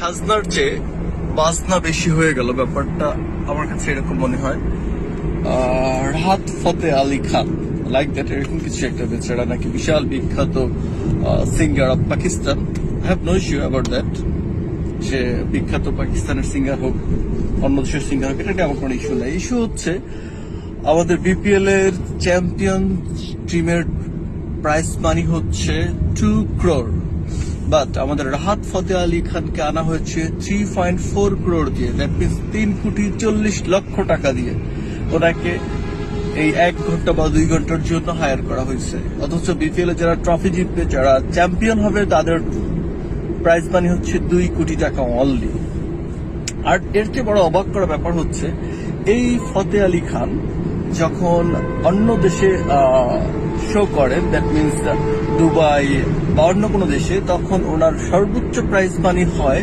খাজনার চেয়ে বাজনা বেশি হয়ে গেল, ব্যাপারটা আমার কাছে এরকম মনে হয়। রাহাত ফতে আলী খান লাইক দ্যাট এরকম কিছু একটা বেচারা নাকি বিশাল বিখ্যাত singer of Pakistan I have no issue about that সে বিখ্যাত পাকিস্তানের সিঙ্গার হোক, অন্য দেশের সিঙ্গার হোক, এটা আমার কোনো ইস্যু নাই। ইস্যু হচ্ছে, আমাদের বিপিএল এর চ্যাম্পিয়ন টিমের প্রাইস মানি হচ্ছে টু ক্রোর বাট আমাদের রাহাত ফতে আলী খানকে আনা হয়েছে থ্রি পয়েন্ট ফোর ক্রোর দিয়ে দ্যাট মিনস তিন কোটি চল্লিশ লক্ষ টাকা দিয়ে। ওনাকে এই এক ঘণ্টা বা দুই ঘণ্টার জন্য হায়ার করা হয়েছে। অথচ বিপিএল এ যারা ট্রফি জিতবে, যারা চ্যাম্পিয়ন হবে, তাদের প্রাইজ মানি হচ্ছে দুই কোটি টাকা অনলি আর এর চেয়ে বড় অবাক করা ব্যাপার হচ্ছে, এই ফতে আলী খান যখন অন্য দেশে শো করেন দ্যাট মিনস দুবাই বা অন্য কোনো দেশে, তখন ওনার সর্বোচ্চ প্রাইজ মানি হয়